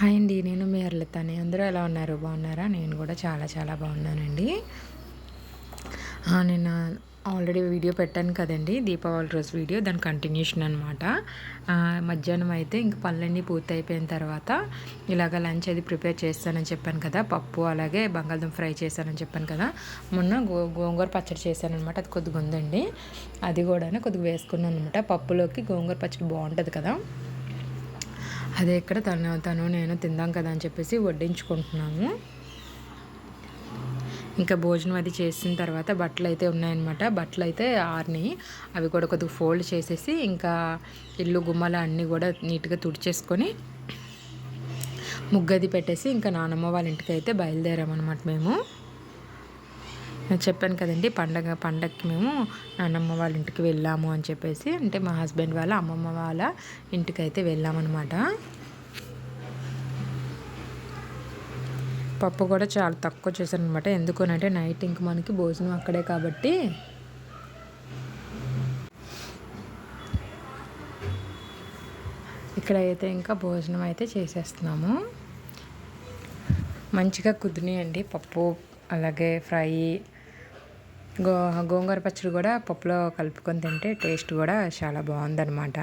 Hi అండి నేను మీ అర్లతాని. అందరూ ఎలా ఉన్నారు? బాగున్నారా? నేను కూడా చాలా చాలా బాగున్నానండి. నేను ఆల్రెడీ వీడియో పెట్టాను కదండి దీపావళి రోజు వీడియో దాని కంటిన్యూషన్ అనమాట మధ్యాహ్నం అయితే ఇంక పనులన్నీ పూర్తి అయిపోయిన తర్వాత ఇలాగ లంచ్ అది ప్రిపేర్ చేస్తానని చెప్పాను కదా పప్పు అలాగే బంగాళదుంప ఫ్రై చేశానని చెప్పాను కదా మొన్న గో గోంగూర పచ్చడి చేశాను అనమాట అది కొద్దిగా ఉందండి. అది కూడా కొద్దిగా వేసుకున్నాను అనమాట పప్పులోకి గోంగూర పచ్చడి బాగుంటుంది కదా. అదే ఇక్కడ తను తను నేను తిందాం కదా అని చెప్పేసి వడ్డించుకుంటున్నాము. ఇంకా భోజనం అది చేసిన తర్వాత బట్టలు అయితే ఉన్నాయన్నమాట. బట్టలు అయితే ఆరిని అవి కూడా కొద్దిగా ఫోల్డ్ చేసేసి ఇంకా ఇల్లు గుమ్మలు అన్నీ కూడా నీట్గా తుడిచేసుకొని ముగ్గది పెట్టేసి ఇంకా నానమ్మ వాళ్ళ ఇంటికి అయితే బయలుదేరామన్నమాట మేము. చెప్పాను కదండి పండగ పండగకి మేము నాన్నమ్మ వాళ్ళ ఇంటికి వెళ్ళాము అని చెప్పేసి అంటే మా హస్బెండ్ వాళ్ళ అమ్మమ్మ వాళ్ళ ఇంటికి అయితే వెళ్ళామన్నమాట. పప్పు కూడా చాలా తక్కువ చేశాను అనమాట ఎందుకనంటే నైట్ ఇంక మనకి భోజనం అక్కడే కాబట్టి. ఇక్కడైతే ఇంకా భోజనం అయితే చేసేస్తున్నాము. మంచిగా కుదినాయండి పప్పు అలాగే ఫ్రై గో గోంగూర పచ్చడి కూడా పప్పులో కలుపుకొని తింటే టేస్ట్ కూడా చాలా బాగుందనమాట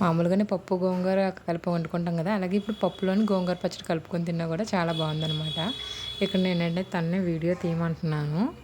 మామూలుగానే పప్పు గోంగూర కలిపి వండుకుంటాం కదా అలాగే ఇప్పుడు పప్పులోని గోంగూర పచ్చడి కలుపుకొని తిన్నా కూడా చాలా బాగుందనమాట ఇక్కడ నేనంటే తన్నే వీడియో తీయమంటున్నాను.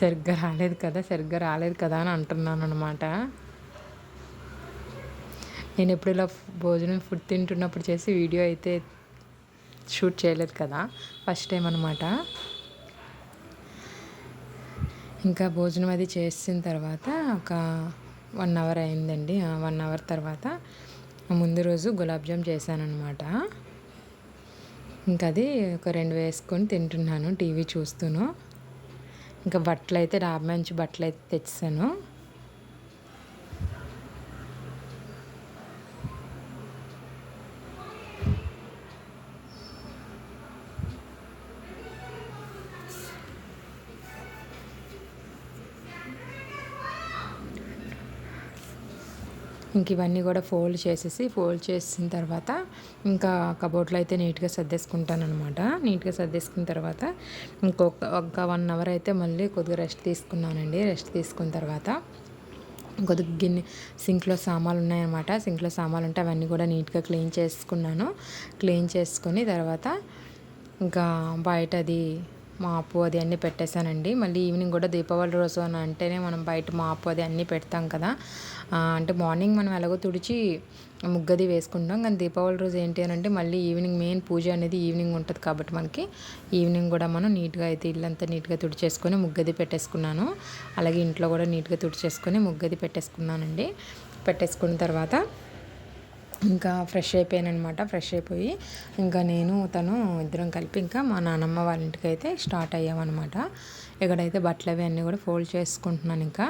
సరిగ్గా రాలేదు కదా సరిగ్గా రాలేదు కదా అని అంటున్నాను అనమాట నేను ఎప్పుడు ఇలా భోజనం ఫుడ్ తింటున్నప్పుడు చేసి వీడియో అయితే షూట్ చేయలేదు కదా ఫస్ట్ టైం అనమాట ఇంకా భోజనం అది చేసిన తర్వాత ఒక వన్ అవర్ అయిందండి. వన్ అవర్ తర్వాత ముందు రోజు గులాబ్ జామ్ చేశానమాట ఇంకా అది ఒక రెండు వేసుకొని తింటున్నాను టీవీ చూస్తూను. ఇంకా బట్టలు అయితే డాబా నుంచి బట్టలు అయితే తెచ్చాను. ఇంక ఇవన్నీ కూడా ఫోల్డ్ చేసేసి ఫోల్డ్ చేసిన తర్వాత ఇంకా కబోర్డ్లో అయితే నీట్గా సర్దేసుకుంటాను అనమాట నీట్గా సర్దేసుకున్న తర్వాత ఇంకొక ఒక వన్ అవర్ అయితే మళ్ళీ కొద్దిగా రెస్ట్ తీసుకున్నానండి. రెస్ట్ తీసుకున్న తర్వాత కొద్దిగా గిన్నె సింక్లో సామాన్లు ఉన్నాయన్నమాట. సింక్లో సామాన్లు ఉంటే అవన్నీ కూడా నీట్గా క్లీన్ చేసుకున్నాను. క్లీన్ చేసుకుని తర్వాత ఇంకా బయట అది మాపు అది అన్నీ పెట్టేశానండి. మళ్ళీ ఈవినింగ్ కూడా దీపావళి రోజు అని అంటేనే మనం బయట మాపు అది అన్నీ పెడతాం కదా. అంటే మార్నింగ్ మనం ఎలాగో తుడిచి ముగ్గది వేసుకుంటాం. కానీ దీపావళి రోజు ఏంటి అని అంటే మళ్ళీ ఈవినింగ్ మెయిన్ పూజ అనేది ఈవినింగ్ ఉంటుంది కాబట్టి మనకి ఈవినింగ్ కూడా మనం నీట్గా అయితే ఇల్లంతా నీట్గా తుడిచేసుకొని ముగ్గది పెట్టేసుకున్నాను. అలాగే ఇంట్లో కూడా నీట్గా తుడిచేసుకొని ముగ్గది పెట్టేసుకున్నానండి. పెట్టేసుకున్న తర్వాత ఇంకా ఫ్రెష్ అయిపోయాను అనమాట ఫ్రెష్ అయిపోయి ఇంకా నేను తను ఇద్దరం కలిపి ఇంకా మా నాన్నమ్మ వాళ్ళ ఇంటికి అయితే స్టార్ట్ అయ్యామన్నమాట. ఇక్కడైతే బట్టలు అవి అన్నీ కూడా ఫోల్డ్ చేసుకుంటున్నాను ఇంకా.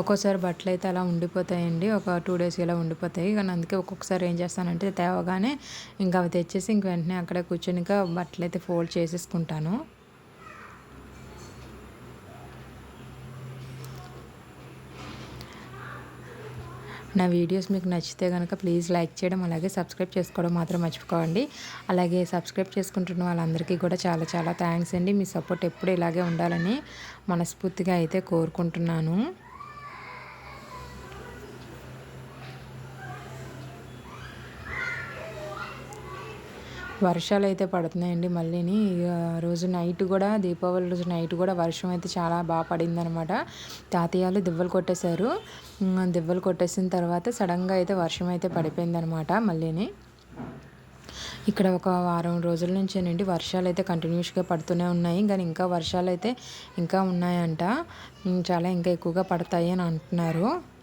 ఒక్కోసారి బట్టలు అయితే అలా ఉండిపోతాయండి ఒక టూ డేస్ ఇలా ఉండిపోతాయి. కానీ అందుకే ఒక్కొక్కసారి ఏం చేస్తానంటే తేవగానే ఇంకా అవి తెచ్చేసి ఇంక వెంటనే అక్కడే కూర్చొని ఇంకా బట్టలు అయితే ఫోల్డ్ చేసేసుకుంటాను. నా వీడియోస్ మీకు నచ్చితే కనుక ప్లీజ్ లైక్ చేయడం అలాగే సబ్స్క్రైబ్ చేసుకోవడం మాత్రం మర్చిపోకండి. అలాగే సబ్స్క్రైబ్ చేసుకుంటున్న వాళ్ళందరికీ కూడా చాలా చాలా థ్యాంక్స్ అండి. మీ సపోర్ట్ ఎప్పుడు ఇలాగే ఉండాలని మనస్ఫూర్తిగా అయితే కోరుకుంటున్నాను. వర్షాలు అయితే పడుతున్నాయండి మళ్ళీని. రోజు నైట్ కూడా దీపావళి రోజు నైట్ కూడా వర్షం అయితే చాలా బాగా పడిందనమాట. తాతయ్యలు దివ్వలు కొట్టేశారు. దివ్వలు కొట్టేసిన తర్వాత సడన్గా అయితే వర్షం అయితే పడిపోయిందనమాట మళ్ళీని. ఇక్కడ ఒక వారం రోజుల నుంచేనండి వర్షాలు అయితే కంటిన్యూస్గా పడుతూనే ఉన్నాయి. కానీ ఇంకా వర్షాలు అయితే ఇంకా ఉన్నాయంట. చాలా ఇంకా ఎక్కువగా పడతాయి అని అంటున్నారు.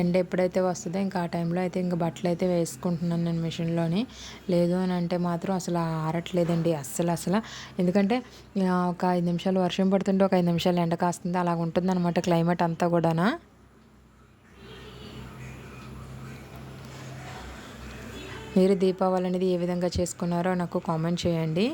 ఎండ ఎప్పుడైతే వస్తుందో ఇంకా ఆ టైంలో అయితే ఇంకా బట్టలు అయితే వేసుకుంటున్నాను నేను మిషన్లోని. లేదు అని అంటే మాత్రం అసలు ఆరట్లేదండి అస్సలు అసలు ఎందుకంటే ఒక ఐదు నిమిషాలు వర్షం పడుతుంటే ఒక ఐదు నిమిషాలు ఎండ కాస్తుంది అలాగ ఉంటుంది అనమాట క్లైమేట్ అంతా కూడానా. మీరు దీపావళి అనేది ఏ విధంగా చేసుకున్నారో నాకు కామెంట్ చేయండి.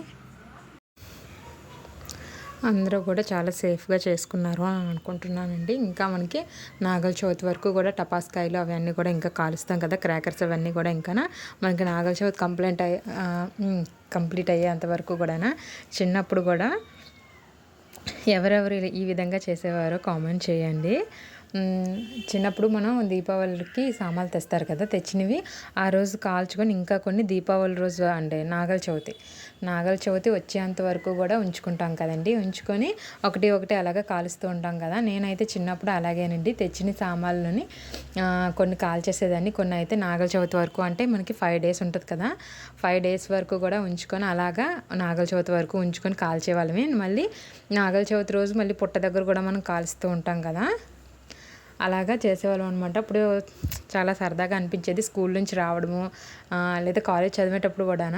అందరూ కూడా చాలా సేఫ్గా చేసుకున్నారు అని అనుకుంటున్నానండి. ఇంకా మనకి నాగల చవితి వరకు కూడా టపాస్కాయలు అవన్నీ కూడా ఇంకా కాలుస్తాం కదా క్రాకర్స్ అవన్నీ కూడా ఇంకా మనకి నాగల చవితి కంప్లైంట్ అయ్యే కంప్లీట్ అయ్యేంత వరకు కూడా చిన్నప్పుడు కూడా ఎవరెవరు ఈ విధంగా చేసేవారో కామెంట్ చేయండి. చిన్నప్పుడు మనం దీపావళికి సామాన్లు తెస్తారు కదా తెచ్చినవి. ఆ రోజు కాల్చుకొని ఇంకా కొన్ని దీపావళి రోజు అంటే నాగల చవితి. నాగల చవితి వచ్చేంత వరకు కూడా ఉంచుకుంటాం కదండి. ఉంచుకొని ఒకటి ఒకటి అలాగా కాలుస్తూ ఉంటాం కదా. నేనైతే చిన్నప్పుడు అలాగేనండి. తెచ్చిన సామాన్లని కొన్ని కాల్చేసేదాన్ని. కొన్ని అయితే నాగల చవితి వరకు అంటే మనకి ఫైవ్ డేస్ ఉంటుంది కదా. ఫైవ్ డేస్ వరకు కూడా ఉంచుకొని అలాగా నాగల చవితి వరకు ఉంచుకొని కాల్చేవాళ్ళమే. మళ్ళీ నాగల చవితి రోజు మళ్ళీ పుట్ట దగ్గర కూడా మనం కాలుస్తూ ఉంటాం కదా. అలాగా చేసేవాళ్ళం అనమాట అప్పుడు చాలా సరదాగా అనిపించేది స్కూల్ నుంచి రావడము లేదా కాలేజ్ చదివేటప్పుడు కూడాన.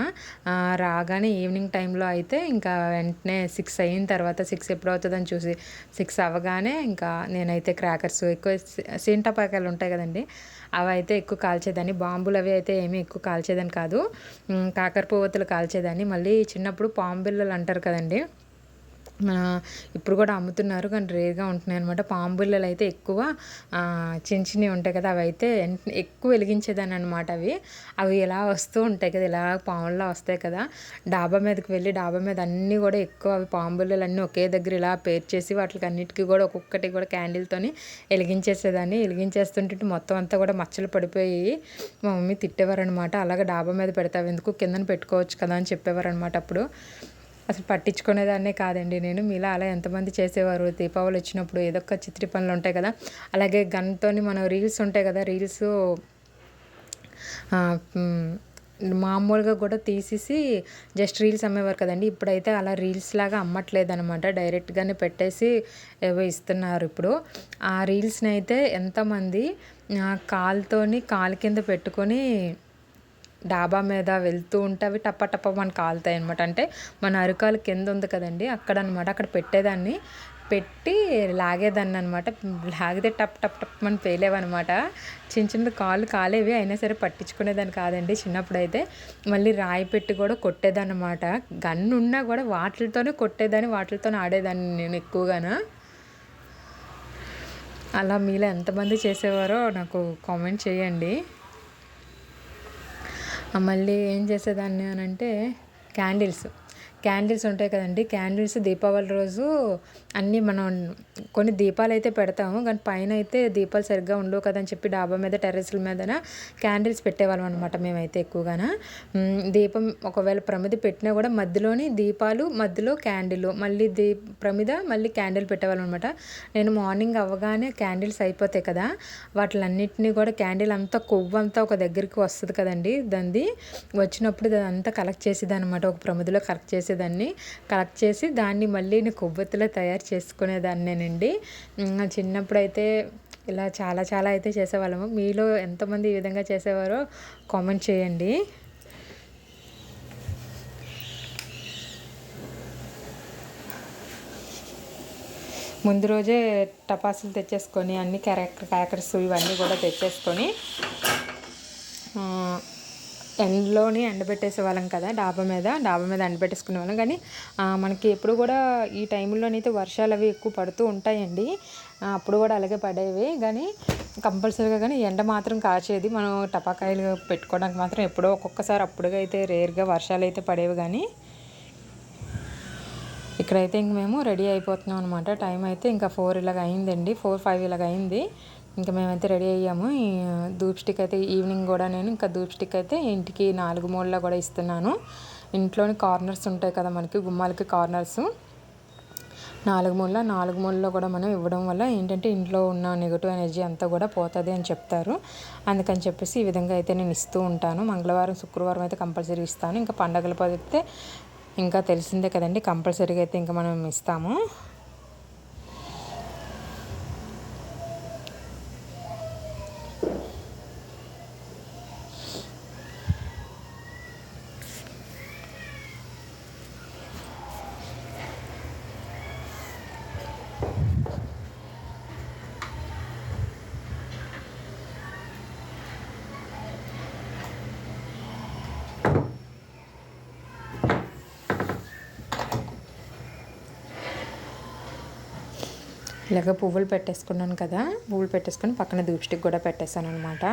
రాగానే ఈవినింగ్ టైంలో అయితే ఇంకా వెంటనే సిక్స్ అయిన తర్వాత సిక్స్ ఎప్పుడు అవుతుందని చూసి సిక్స్ అవ్వగానే ఇంకా నేనైతే క్రాకర్స్ ఎక్కువ సీంటపాకాయలు ఉంటాయి కదండి అవి అయితే ఎక్కువ కాల్చేదాన్ని. బాంబులు అవి అయితే ఏమీ ఎక్కువ కాల్చేదాన్ని కాదు. కాకర పువ్వతులు కాల్చేదాన్ని. మళ్ళీ చిన్నప్పుడు పాంబిల్లలు అంటారు కదండి. ఇప్పుడు కూడా అమ్ముతున్నారు కానీ రేర్గా ఉంటున్నాయి అనమాట పాంబుల్లలు అయితే ఎక్కువ చిన్న చిన్నవి ఉంటాయి కదా అవి అయితే ఎక్కువ వెలిగించేదాన్ని అనమాట అవి. అవి ఇలా వస్తూ ఉంటాయి కదా ఇలా పాముల్లా వస్తాయి కదా డాబా మీదకి వెళ్ళి డాబా మీద అన్నీ కూడా ఎక్కువ అవి పాంబుల్లలు అన్నీ ఒకే దగ్గర ఇలా పేర్చేసి వాటికి అన్నిటికీ కూడా ఒక్కొక్కటి కూడా క్యాండిల్తోని వెలిగించేసేదాన్ని. వెలిగించేస్తుంటే మొత్తం అంతా కూడా మచ్చలు పడిపోయి మా మమ్మీ తిట్టేవారు అనమాట అలాగే డాబా మీద పెడతావు ఎందుకు కిందన పెట్టుకోవచ్చు కదా అని చెప్పేవారు అనమాట అప్పుడు. అసలు పట్టించుకునేదాన్నే కాదండి నేను. మీలా అలా ఎంతమంది చేసేవారు? దీపావళి వచ్చినప్పుడు ఏదో ఒక చిత్రి పనులు ఉంటాయి కదా? అలాగే గన్తోని మన రీల్స్ ఉంటాయి కదా? రీల్స్ మామూలుగా కూడా తీసేసి జస్ట్ రీల్స్ అమ్మేవారు కదండి. ఇప్పుడైతే అలా రీల్స్ లాగా అమ్మట్లేదు అనమాట డైరెక్ట్గానే పెట్టేసి ఏవో ఇస్తున్నారు ఇప్పుడు. ఆ రీల్స్ని అయితే ఎంతమంది కాలుతోని కాలు కింద పెట్టుకొని డాబా మీద వెళ్తూ ఉంటే అవి టప్ప టప్ప మనకు కాలుతాయి అనమాట అంటే మన అరికాలు కింద ఉంది కదండి అక్కడ అనమాట అక్కడ పెట్టేదాన్ని పెట్టి లాగేదాన్ని అనమాట లాగితే టప్ టప్ టప్ మనం పేలేవన్నమాట. చిన్న చిన్న కాళ్ళు కాలేవి అయినా సరే పట్టించుకునేదాన్ని కాదండి చిన్నప్పుడు అయితే మళ్ళీ రాయి పెట్టి కూడా కొట్టేదాన్ని అనమాట గన్ను ఉన్నా కూడా వాటితోనే కొట్టేదాన్ని వాటితోనే ఆడేదాన్ని నేను ఎక్కువగానా. అలా మీలో ఎంతమంది చేసేవారో నాకు కామెంట్ చేయండి. మళ్ళీ ఏం చేసేదాన్ని అని అంటే క్యాండిల్స్. క్యాండిల్స్ ఉంటాయి కదండి. క్యాండిల్స్ దీపావళి రోజు అన్నీ మనం కొన్ని దీపాలు అయితే పెడతాము. కానీ పైన అయితే దీపాలు సరిగ్గా ఉండవు కదని చెప్పి డాబా మీద టెర్రస్ల మీద క్యాండిల్స్ పెట్టేవాళ్ళం అనమాట మేమైతే ఎక్కువగాన. దీపం ఒకవేళ ప్రమిద పెట్టినా కూడా మధ్యలోని దీపాలు మధ్యలో క్యాండిల్ మళ్ళీ దీ ప్రమిద మళ్ళీ క్యాండిల్ పెట్టేవాళ్ళం అనమాట నేను మార్నింగ్ అవ్వగానే క్యాండిల్స్ అయిపోతాయి కదా వాటిలన్నింటినీ కూడా క్యాండిల్ అంతా కొవ్వు అంతా ఒక దగ్గరికి వస్తుంది కదండి. దాన్ని వచ్చినప్పుడు అంతా కలెక్ట్ చేసేది అనమాట ఒక ప్రమిదిలో కలెక్ట్ చేసి చేసేదాన్ని కలెక్ట్ చేసి దాన్ని మళ్ళీ కొవ్వొత్తులో తయారు చేసుకునేదాన్నేనండి. చిన్నప్పుడైతే ఇలా చాలా చాలా అయితే చేసేవాళ్ళము. మీలో ఎంతమంది ఈ విధంగా చేసేవారో కామెంట్ చేయండి. ముందు రోజే టపాసులు తెచ్చేసుకొని అన్ని క్యారెక్టర్ క్యాకర్స్ ఇవన్నీ కూడా తెచ్చేసుకొని ఎండలోని ఎండబెట్టేసే వాళ్ళం కదా డాబా మీద. డాబా మీద ఎండబెట్టేసుకునే వాళ్ళం. కానీ మనకి ఎప్పుడు కూడా ఈ టైంలోనైతే వర్షాలు అవి ఎక్కువ పడుతూ ఉంటాయండి. అప్పుడు కూడా అలాగే పడేవి. కానీ కంపల్సరీగా కానీ ఎండ మాత్రం కాచేది. మనం టపాకాయలు పెట్టుకోవడానికి మాత్రం ఎప్పుడో ఒక్కొక్కసారి అప్పుడుగా అయితే రేర్గా వర్షాలు అయితే పడేవి. కానీ ఇక్కడైతే ఇంక మేము రెడీ అయిపోతున్నాం అనమాట టైం అయితే ఇంకా ఫోర్ ఇలాగ అయిందండి. ఫోర్ ఫైవ్ ఇలాగ అయింది. ఇంకా మేమైతే రెడీ అయ్యాము. ధూప్ స్టిక్ అయితే ఈవినింగ్ కూడా నేను ఇంకా ధూప్ స్టిక్ అయితే ఇంటికి నాలుగు మూలలో కూడా ఇస్తున్నాను. ఇంట్లోని కార్నర్స్ ఉంటాయి కదా మనకి గుమ్మాలకి కార్నర్స్. నాలుగు మూల నాలుగు మూలలో కూడా మనం ఇవ్వడం వల్ల ఏంటంటే ఇంట్లో ఉన్న నెగిటివ్ ఎనర్జీ అంతా కూడా పోతుంది అని చెప్తారు. అందుకని చెప్పేసి ఈ విధంగా అయితే నేను ఇస్తూ ఉంటాను. మంగళవారం శుక్రవారం అయితే కంపల్సరీ ఇస్తాను. ఇంకా పండగలు పదితే ఇంకా తెలిసిందే కదండి కంపల్సరీగా అయితే ఇంకా మనం ఇస్తాము. ఇలాగ పువ్వులు పెట్టేసుకున్నాను కదా. పువ్వులు పెట్టేసుకొని పక్కన ధూప్ స్టిక్ కూడా పెట్టేశాను అనమాట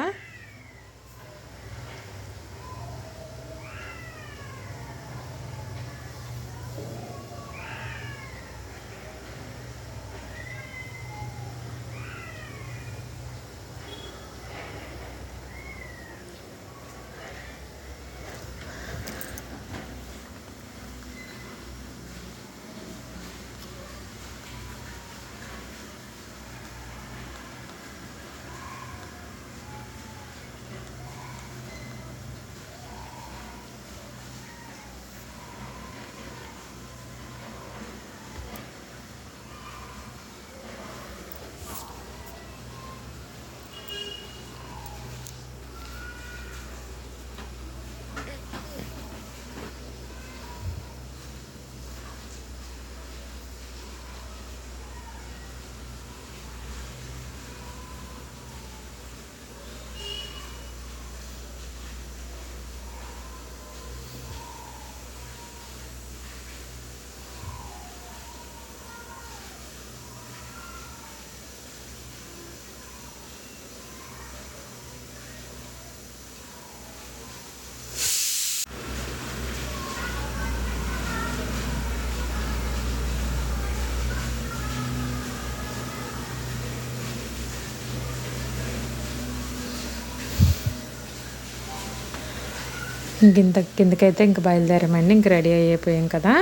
ఇంత కిందకైతే ఇంక బయలుదేరామండి. ఇంక రెడీ అయిపోయాం కదా.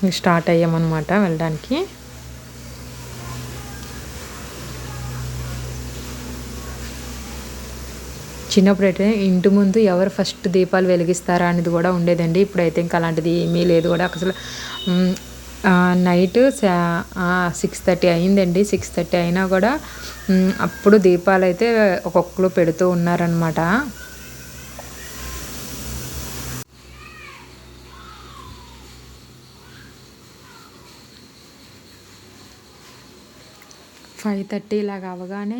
ఇంక స్టార్ట్ అయ్యామన్నమాట వెళ్ళడానికి. చిన్నప్పుడు అయితే ఇంటి ముందు ఎవరు ఫస్ట్ దీపాలు వెలిగిస్తారా అనేది కూడా ఉండేదండి. ఇప్పుడైతే ఇంకా అలాంటిది ఏమీ లేదు కూడా. అసలు నైట్ సిక్స్ థర్టీ అయిందండి. సిక్స్ థర్టీ అయినా కూడా అప్పుడు దీపాలు అయితే ఒక్కొక్కరు పెడుతూ ఉన్నారనమాట ఫైవ్ థర్టీ ఇలాగ అవగానే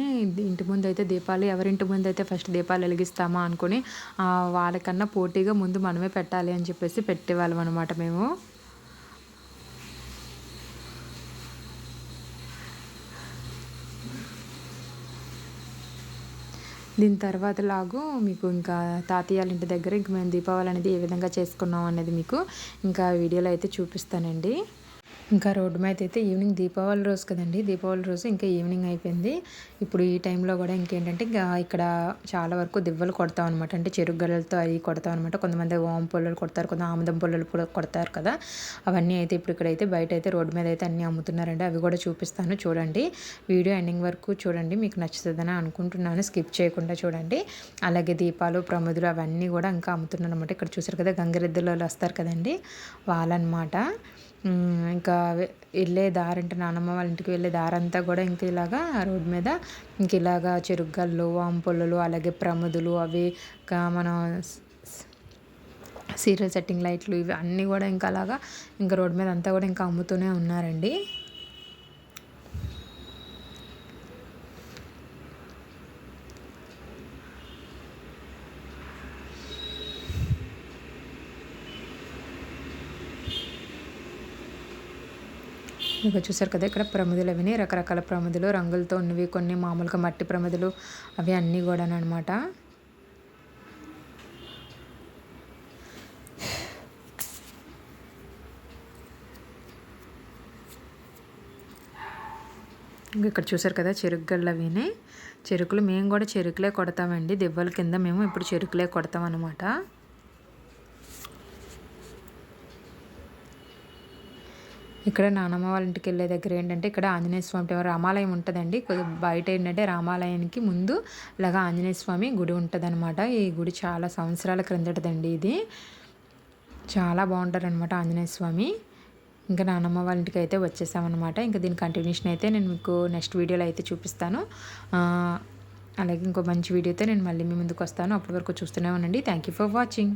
ఇంటి ముందు అయితే దీపాలు ఎవరింటి ముందు అయితే ఫస్ట్ దీపాలు వెలిగిస్తామా అనుకుని వాళ్ళకన్నా పోటీగా ముందు మనమే పెట్టాలి అని చెప్పేసి పెట్టేవాళ్ళం అనమాట మేము. దీని తర్వాత లాగు మీకు ఇంకా తాతయ్యాల ఇంటి దగ్గర ఇంక మేము దీపావళి అనేది ఏ విధంగా చేసుకున్నాం అనేది మీకు ఇంకా వీడియోలో అయితే చూపిస్తానండి. ఇంకా రోడ్డు మీద అయితే ఈవినింగ్ దీపావళి రోజు కదండి. దీపావళి రోజు ఇంకా ఈవినింగ్ అయిపోయింది. ఇప్పుడు ఈ టైంలో కూడా ఇంకేంటంటే ఇంకా ఇక్కడ చాలా వరకు దివ్వలు కొడతాం అనమాట అంటే చెరుకు గల్లలతో అవి కొడతాం అనమాట కొంతమంది ఓం పొల్లలు కొడతారు కొంత ఆముదం పొల్లలు కూడా కొడతారు కదా. అవన్నీ అయితే ఇప్పుడు ఇక్కడైతే బయట అయితే రోడ్డు మీద అయితే అన్నీ అమ్ముతున్నారండి. అవి కూడా చూపిస్తాను చూడండి. వీడియో ఎండింగ్ వరకు చూడండి. మీకు నచ్చుతుందని అనుకుంటున్నాను. స్కిప్ చేయకుండా చూడండి. అలాగే దీపాలు ప్రమదులు అవన్నీ కూడా ఇంకా అమ్ముతున్నారు అనమాట ఇక్కడ చూసారు కదా గంగిరెద్దులలో వస్తారు కదండి. వాళ్ళనమాట ఇంకా వెళ్ళే దారి అంటే నానమ్మ వాళ్ళ ఇంటికి వెళ్ళే దారంతా కూడా ఇంక ఇలాగా రోడ్డు మీద ఇంక ఇలాగా చెరుగ్గళ్ళు వాంపొల్లలు అలాగే ప్రమదులు అవి మనం సీరియల్ సెట్టింగ్ లైట్లు ఇవి అన్నీ కూడా ఇంకా అలాగా ఇంకా రోడ్డు మీద అంతా కూడా ఇంకా అమ్ముతూనే ఉన్నారండి. ఇక చూసారు కదా ఇక్కడ ప్రమిదలు అవి రకరకాల ప్రమిదలు రంగులతో ఉన్నవి కొన్ని మామూలుగా మట్టి ప్రమిదలు అవి అన్నీ కూడా అనమాట ఇక్కడ చూసారు కదా చెరుకు గళ్ళు అవినే. చెరుకులు మేము కూడా చెరుకులే కొడతామండి. దెవ్వల కింద మేము ఇప్పుడు చెరుకులే కొడతాం అనమాట ఇక్కడ నానమ్మ వాళ్ళ ఇంటికి వెళ్ళే దగ్గర ఏంటంటే ఇక్కడ ఆంజనేయ స్వామి రామాలయం ఉంటుందండి. బయట ఏంటంటే రామాలయానికి ముందు ఇలాగా ఆంజనేయ స్వామి గుడి ఉంటుందన్నమాట. ఈ గుడి చాలా సంవత్సరాల క్రిందటదండి ఇది. చాలా బాగుంటారనమాట ఆంజనేయ స్వామి. ఇంకా నానమ్మ వాళ్ళ ఇంటికి అయితే వచ్చేసామన్నమాట. ఇంకా దీని కంటిన్యూషన్ అయితే నేను మీకు నెక్స్ట్ వీడియోలో అయితే చూపిస్తాను. అలాగే ఇంకో మంచి వీడియోతో నేను మళ్ళీ మీ ముందుకు వస్తాను. అప్పటి వరకు చూస్తూనే ఉండండి. Thank you for watching